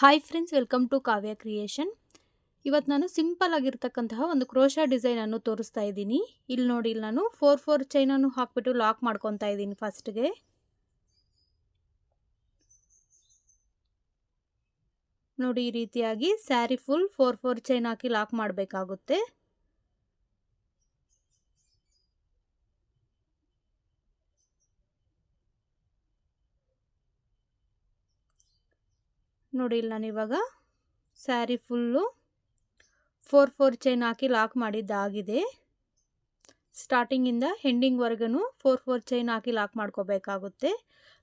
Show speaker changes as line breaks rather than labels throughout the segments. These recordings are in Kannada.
Hi friends welcome to Kavya creation ಇವತ್ತು ನಾನು ಸಿಂಪಲ್ ಆಗಿರ್ತಕ್ಕಂತಹ ಒಂದು ಕ್ರೋಶಾ ಡಿಸೈನನ್ನು ತೋರಿಸ್ತಾ ಇದ್ದೀನಿ. ಇಲ್ಲಿ ನೋಡಿ, ಇಲ್ಲಿ ನಾನು ಫೋರ್ ಫೋರ್ ಚೈನನ್ನು ಹಾಕ್ಬಿಟ್ಟು ಲಾಕ್ ಮಾಡ್ಕೊತಾ ಇದ್ದೀನಿ ಫಸ್ಟ್ಗೆ ನೋಡಿ, ಈ ರೀತಿಯಾಗಿ sari full four four chain ಹಾಕಿ ಲಾಕ್ ಮಾಡಬೇಕಾಗುತ್ತೆ. ನೋಡಿ ಇಲ್ಲಿ ನಾನು ಇವಾಗ sari full four four chain ಹಾಕಿ ಲಾಕ್ ಮಾಡಿದ್ದಾಗಿದೆ. ಸ್ಟಾರ್ಟಿಂಗಿಂದ ಎಂಡಿಂಗ್ವರೆಗೂ ಫೋರ್ ಫೋರ್ ಚೈನ್ ಹಾಕಿ ಲಾಕ್ ಮಾಡ್ಕೋಬೇಕಾಗುತ್ತೆ.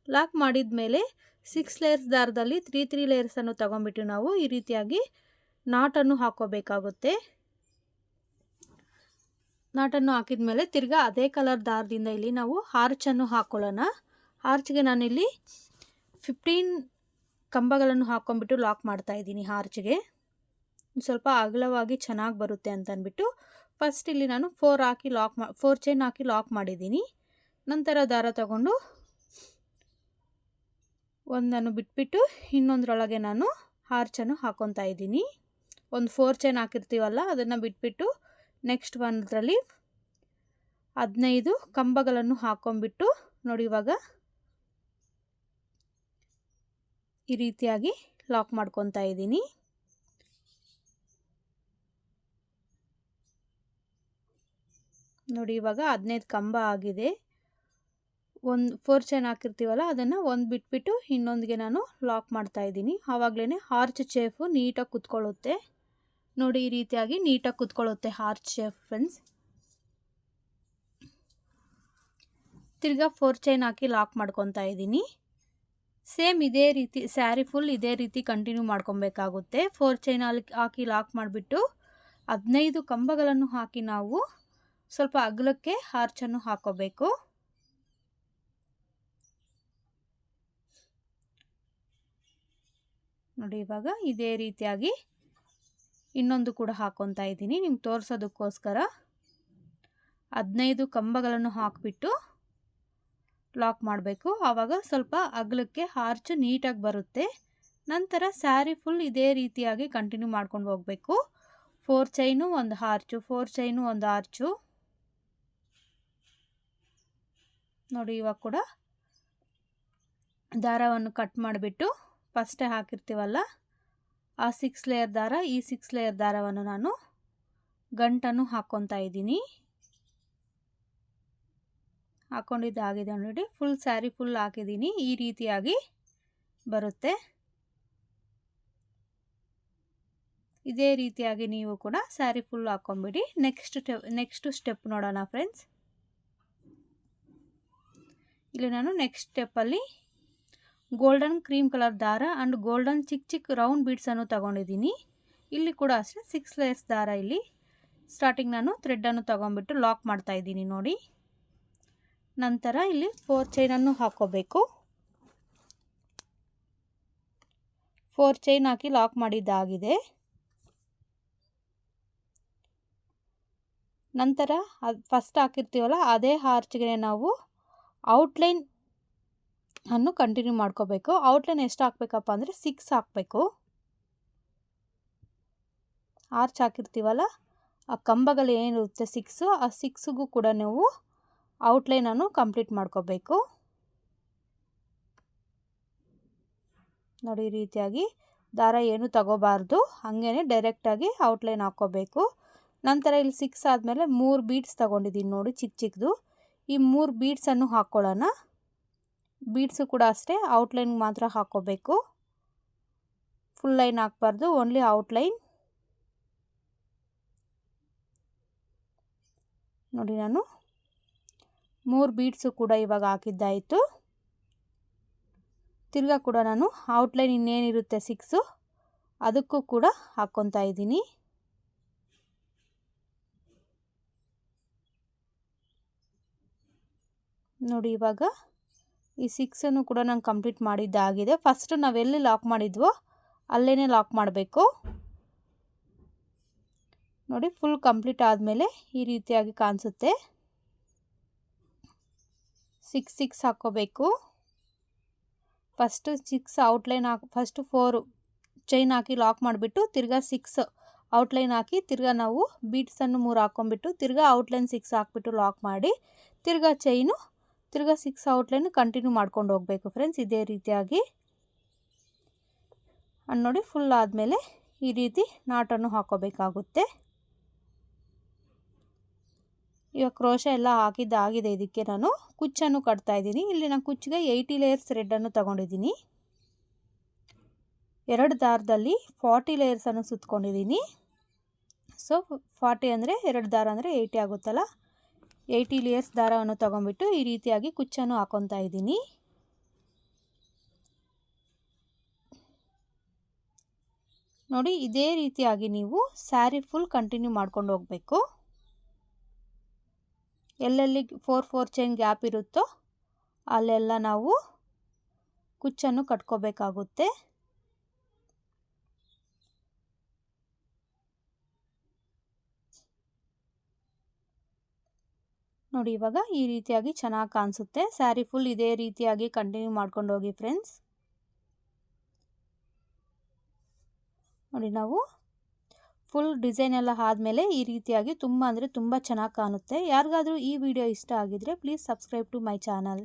ಲಾಕ್ ಮಾಡಿದ ಮೇಲೆ ಸಿಕ್ಸ್ ಲೇಯರ್ಸ್ ದಾರದಲ್ಲಿ ತ್ರೀ ತ್ರೀ ಲೇಯರ್ಸನ್ನು ತೊಗೊಂಬಿಟ್ಟು ನಾವು ಈ ರೀತಿಯಾಗಿ ನಾಟನ್ನು ಹಾಕೋಬೇಕಾಗುತ್ತೆ ನಾಟನ್ನು ಹಾಕಿದ ಮೇಲೆ ತಿರ್ಗ ಅದೇ ಕಲರ್ ದಾರದಿಂದ ಇಲ್ಲಿ ನಾವು ಹಾರ್ಚನ್ನು ಹಾಕ್ಕೊಳ್ಳೋಣ ಹಾರ್ಚ್ಗೆ ನಾನಿಲ್ಲಿ ಫಿಫ್ಟೀನ್ ಕಂಬಗಳನ್ನು ಹಾಕ್ಕೊಂಬಿಟ್ಟು ಲಾಕ್ ಮಾಡ್ತಾ ಇದ್ದೀನಿ ಹಾರ್ಚ್ಗೆ ಸ್ವಲ್ಪ ಅಗಲವಾಗಿ ಚೆನ್ನಾಗಿ ಬರುತ್ತೆ ಅಂತ ಅಂದ್ಬಿಟ್ಟು ಫಸ್ಟ್ ಇಲ್ಲಿ ನಾನು ಫೋರ್ ಹಾಕಿ ಲಾಕ್ ಮಾ ಫೋರ್ ಚೈನ್ ಹಾಕಿ ಲಾಕ್ ಮಾಡಿದ್ದೀನಿ. ನಂತರ ದಾರ ತಗೊಂಡು ಒಂದನ್ನು ಬಿಟ್ಬಿಟ್ಟು ಇನ್ನೊಂದರೊಳಗೆ ನಾನು ಹಾರ್ಚನ್ನು ಹಾಕ್ಕೊತಾ ಇದ್ದೀನಿ. ಒಂದು ಫೋರ್ ಚೈನ್ ಹಾಕಿರ್ತೀವಲ್ಲ, ಅದನ್ನು ಬಿಟ್ಬಿಟ್ಟು ನೆಕ್ಸ್ಟ್ ಒಂದರಲ್ಲಿ ಹದಿನೈದು ಕಂಬಗಳನ್ನು ಹಾಕ್ಕೊಂಬಿಟ್ಟು ನೋಡಿ ಇವಾಗ ಈ ರೀತಿಯಾಗಿ ಲಾಕ್ ಮಾಡ್ಕೊತಾ ಇದ್ದೀನಿ. ನೋಡಿ, ಇವಾಗ ಹದಿನೈದು ಕಂಬ ಆಗಿದೆ. ಒಂದು ಫೋರ್ ಚೈನ್ ಹಾಕಿರ್ತೀವಲ್ಲ, ಅದನ್ನು ಒಂದು ಬಿಟ್ಬಿಟ್ಟು ಇನ್ನೊಂದಿಗೆ ನಾನು ಲಾಕ್ ಮಾಡ್ತಾ ಇದ್ದೀನಿ. ಆವಾಗಲೇ ಹಾರ್ಚ್ ಚೇಫು ನೀಟಾಗಿ ಕುತ್ಕೊಳ್ಳುತ್ತೆ. ನೋಡಿ, ಈ ರೀತಿಯಾಗಿ ನೀಟಾಗಿ ಕುತ್ಕೊಳ್ಳುತ್ತೆ ಹಾರ್ಚ್ ಶೇಫ್ ಫ್ರೆಂಡ್ಸ್. ತಿರ್ಗಾ ಫೋರ್ ಚೈನ್ ಹಾಕಿ ಲಾಕ್ ಮಾಡ್ಕೊತಾ ಇದ್ದೀನಿ. ಸೇಮ್ ಇದೇ ರೀತಿ, ಸ್ಯಾರಿ ಫುಲ್ ಇದೇ ರೀತಿ ಕಂಟಿನ್ಯೂ ಮಾಡ್ಕೊಬೇಕಾಗುತ್ತೆ. ಫೋರ್ ಚೈನ್ ಹಾಕಿ ಲಾಕ್ ಮಾಡಿಬಿಟ್ಟು ಹದಿನೈದು ಕಂಬಗಳನ್ನು ಹಾಕಿ ನಾವು ಸ್ವಲ್ಪ ಅಗಲಕ್ಕೆ ಹಾರ್ಚನ್ನು ಹಾಕೋಬೇಕು. ನೋಡಿ ಇವಾಗ ಇದೇ ರೀತಿಯಾಗಿ ಇನ್ನೊಂದು ಕೂಡ ಹಾಕೊತ ಇದ್ದೀನಿ. ನಿಮ್ಗೆ ತೋರಿಸೋದಕ್ಕೋಸ್ಕರ ಹದಿನೈದು ಕಂಬಗಳನ್ನು ಹಾಕಿಬಿಟ್ಟು ಲಾಕ್ ಮಾಡಬೇಕು. ಆವಾಗ ಸ್ವಲ್ಪ ಅಗಲಕ್ಕೆ ಹಾರ್ಚು ನೀಟಾಗಿ ಬರುತ್ತೆ. ನಂತರ ಸ್ಯಾರಿ ಫುಲ್ ಇದೇ ರೀತಿಯಾಗಿ ಕಂಟಿನ್ಯೂ ಮಾಡ್ಕೊಂಡು ಹೋಗಬೇಕು. ಫೋರ್ ಚೈನು, ಒಂದು ಹಾರ್ಚು ಫೋರ್ ಚೈನು, ಒಂದು ಹಾರ್ಚು ನೋಡಿ ಇವಾಗ ಕೂಡ ದಾರವನ್ನು ಕಟ್ ಮಾಡಿಬಿಟ್ಟು ಫಸ್ಟೇ ಹಾಕಿರ್ತೀವಲ್ಲ, ಆ ಸಿಕ್ಸ್ ಲೇಯರ್ ದಾರ, ಈ ಸಿಕ್ಸ್ ಲೇಯರ್ ದಾರವನ್ನು ನಾನು ಗಂಟನ್ನು ಹಾಕ್ಕೊತಾ ಇದ್ದೀನಿ. ಹಾಕ್ಕೊಂಡಿದ್ದಾಗಿದೆ ನೋಡಿ. ಫುಲ್ ಸ್ಯಾರಿ ಫುಲ್ ಹಾಕಿದ್ದೀನಿ. ಈ ರೀತಿಯಾಗಿ ಬರುತ್ತೆ. ಇದೇ ರೀತಿಯಾಗಿ ನೀವು ಕೂಡ ಸ್ಯಾರಿ ಫುಲ್ ಹಾಕ್ಕೊಂಬಿಡಿ ನೆಕ್ಸ್ಟ್ ನೆಕ್ಸ್ಟ್ ಸ್ಟೆಪ್ ನೋಡೋಣ ಫ್ರೆಂಡ್ಸ್ ಇಲ್ಲಿ ನಾನು ನೆಕ್ಸ್ಟ್ ಸ್ಟೆಪ್ಪಲ್ಲಿ ಗೋಲ್ಡನ್ ಕ್ರೀಮ್ ಕಲರ್ ದಾರ ಆ್ಯಂಡ್ ಗೋಲ್ಡನ್ ಚಿಕ್ಕ ಚಿಕ್ಕ ರೌಂಡ್ ಬೀಡ್ಸನ್ನು ತೊಗೊಂಡಿದ್ದೀನಿ. ಇಲ್ಲಿ ಕೂಡ ಅಷ್ಟೇ ಸಿಕ್ಸ್ ಲೇಯರ್ಸ್ ದಾರ ಇಲ್ಲಿ. ಸ್ಟಾರ್ಟಿಂಗ್ ನಾನು ಥ್ರೆಡ್ಡನ್ನು ತೊಗೊಂಬಿಟ್ಟು ಲಾಕ್ ಮಾಡ್ತಾಯಿದ್ದೀನಿ ನೋಡಿ. ನಂತರ ಇಲ್ಲಿ ಫೋರ್ ಚೈನನ್ನು ಹಾಕೋಬೇಕು. ಫೋರ್ ಚೈನ್ ಹಾಕಿ ಲಾಕ್ ಮಾಡಿದ್ದಾಗಿದೆ. ನಂತರ ಅದು ಫಸ್ಟ್ ಹಾಕಿರ್ತೀವಲ್ಲ, ಅದೇ ಹಾರ್ಚ್ಗೆ ನಾವು ಔಟ್ಲೈನ್ ಅನ್ನು ಕಂಟಿನ್ಯೂ ಮಾಡ್ಕೋಬೇಕು. ಔಟ್ಲೈನ್ ಎಷ್ಟು ಹಾಕಬೇಕಪ್ಪ ಅಂದರೆ ಸಿಕ್ಸ್ ಹಾಕಬೇಕು. ಆರ್ಚ್ ಹಾಕಿರ್ತೀವಲ್ಲ, ಆ ಕಂಬಗಳು ಏನಿರುತ್ತೆ ಸಿಕ್ಸು ಆ ಸಿಕ್ಸ್ಗೂ ಕೂಡ ನೀವು ಔಟ್ಲೈನನ್ನು ಕಂಪ್ಲೀಟ್ ಮಾಡ್ಕೋಬೇಕು. ನೋಡಿ, ಈ ರೀತಿಯಾಗಿ ದಾರ ಏನು ತಗೋಬಾರ್ದು. ಹಾಗೇ ಡೈರೆಕ್ಟಾಗಿ ಔಟ್ಲೈನ್ ಹಾಕ್ಕೋಬೇಕು. ನಂತರ ಇಲ್ಲಿ ಸಿಕ್ಸ್ ಆದಮೇಲೆ ಮೂರು ಬೀಡ್ಸ್ ತೊಗೊಂಡಿದ್ದೀನಿ ನೋಡಿ ಚಿಕ್ಕ ಚಿಕ್ಕದು ಈ ಮೂರು ಬೀಡ್ಸನ್ನು ಹಾಕ್ಕೊಳ್ಳೋಣ. ಬೀಡ್ಸು ಕೂಡ ಅಷ್ಟೇ ಔಟ್ಲೈನ್ಗೆ ಮಾತ್ರ ಹಾಕ್ಕೋಬೇಕು. ಫುಲ್ ಲೈನ್ ಹಾಕ್ಬಾರ್ದು ಓನ್ಲಿ ಔಟ್ಲೈನ್ ನೋಡಿ ನಾನು ಮೂರು ಬೀಡ್ಸು ಕೂಡ ಇವಾಗ ಹಾಕಿದ್ದಾಯಿತು. ತಿರ್ಗಾ ಕೂಡ ನಾನು ಔಟ್ಲೈನ್ ಇನ್ನೇನಿರುತ್ತೆ ಸಿಕ್ಸು ಅದಕ್ಕೂ ಕೂಡ ಹಾಕ್ಕೊತಾ ಇದ್ದೀನಿ. ನೋಡಿ ಇವಾಗ ಈ ಸಿಕ್ಸನ್ನು ಕೂಡ ನಾನು ಕಂಪ್ಲೀಟ್ ಮಾಡಿದ್ದಾಗಿದೆ ಫಸ್ಟು ನಾವೆಲ್ಲಿ ಲಾಕ್ ಮಾಡಿದ್ವೋ ಅಲ್ಲೇ ಲಾಕ್ ಮಾಡಬೇಕು. ನೋಡಿ ಫುಲ್ ಕಂಪ್ಲೀಟ್ ಆದಮೇಲೆ ಈ ರೀತಿಯಾಗಿ ಕಾಣಿಸುತ್ತೆ. ಸಿಕ್ಸ್ ಸಿಕ್ಸ್ ಹಾಕ್ಕೋಬೇಕು. ಫಸ್ಟು ಸಿಕ್ಸ್ ಔಟ್ಲೈನ್ ಹಾಕಿ ಫಸ್ಟು ಫೋರು ಚೈನ್ ಹಾಕಿ ಲಾಕ್ ಮಾಡಿಬಿಟ್ಟು ತಿರ್ಗಾ ಸಿಕ್ಸ್ ಔಟ್ಲೈನ್ ಹಾಕಿ ತಿರ್ಗಾ ನಾವು ಬೀಟ್ಸನ್ನು ಮೂರು ಹಾಕ್ಕೊಂಬಿಟ್ಟು ತಿರ್ಗಾ ಔಟ್ಲೈನ್ ಸಿಕ್ಸ್ ಹಾಕ್ಬಿಟ್ಟು ಲಾಕ್ ಮಾಡಿ ತಿರ್ಗಾ ಚೈನು ತಿರ್ಗಾ ಸಿಕ್ಸ್ ಔಟ್ಲೈನು ಕಂಟಿನ್ಯೂ ಮಾಡ್ಕೊಂಡು ಹೋಗಬೇಕು ಫ್ರೆಂಡ್ಸ್ ಇದೇ ರೀತಿಯಾಗಿ. ನೋಡಿ ಫುಲ್ ಆದಮೇಲೆ ಈ ರೀತಿ ನಾಟನ್ನು ಹಾಕೋಬೇಕಾಗುತ್ತೆ ಇವಾಗ ಕ್ರೋಶ ಎಲ್ಲ ಹಾಕಿದ್ದಾಗಿದೆ ಇದಕ್ಕೆ ನಾನು. ಕುಚ್ಚನ್ನು ಕಟ್ತಾ ಇದ್ದೀನಿ. ಇಲ್ಲಿ ನಾನು ಕುಚ್ಚಿಗೆ ಏಯ್ಟಿ ಲೇಯರ್ಸ್ ರೆಡ್ಡನ್ನು ತಗೊಂಡಿದ್ದೀನಿ. ಎರಡು ದಾರದಲ್ಲಿ ಫಾರ್ಟಿ ಲೇಯರ್ಸನ್ನು ಸುತ್ಕೊಂಡಿದ್ದೀನಿ. ಸೊ ಫಾರ್ಟಿ ಅಂದರೆ ಎರಡು ದಾರ ಅಂದರೆ ಏಯ್ಟಿ ಆಗುತ್ತಲ್ಲ? ಏಯ್ಟಿ ಲೇಯರ್ಸ್ ದಾರವನ್ನು ತೊಗೊಂಬಿಟ್ಟು ಈ ರೀತಿಯಾಗಿ ಕುಚ್ಚನ್ನು ಹಾಕೊತಾ ಇದ್ದೀನಿ. ನೋಡಿ, ಇದೇ ರೀತಿಯಾಗಿ ನೀವು ಸ್ಯಾರಿ ಫುಲ್ ಕಂಟಿನ್ಯೂ ಮಾಡ್ಕೊಂಡು ಹೋಗಬೇಕು. ಎಲ್ಲೆಲ್ಲಿ ಫೋರ್ ಫೋರ್ ಚೈನ್ ಗ್ಯಾಪ್ ಇರುತ್ತೋ ಅಲ್ಲೆಲ್ಲ ನಾವು ಕುಚ್ಚನ್ನು ಕಟ್ಕೋಬೇಕಾಗುತ್ತೆ. ನೋಡಿ ಇವಾಗ ಈ ರೀತಿಯಾಗಿ ಚೆನ್ನಾಗಿ ಕಾಣಿಸುತ್ತೆ. ಸ್ಯಾರಿ ಫುಲ್ ಇದೇ ರೀತಿಯಾಗಿ ಕಂಟಿನ್ಯೂ ಮಾಡ್ಕೊಂಡು ಹೋಗಿ ಫ್ರೆಂಡ್ಸ್ ನೋಡಿ ನಾವು ಫುಲ್ ಡಿಸೈನ್ ಎಲ್ಲ ಆದಮೇಲೆ ಈ ರೀತಿಯಾಗಿ ತುಂಬ ಅಂದರೆ ತುಂಬ ಚೆನ್ನಾಗಿ ಕಾಣುತ್ತೆ. ಯಾರಿಗಾದರೂ ಈ ವಿಡಿಯೋ ಇಷ್ಟ ಆಗಿದರೆ please subscribe to my channel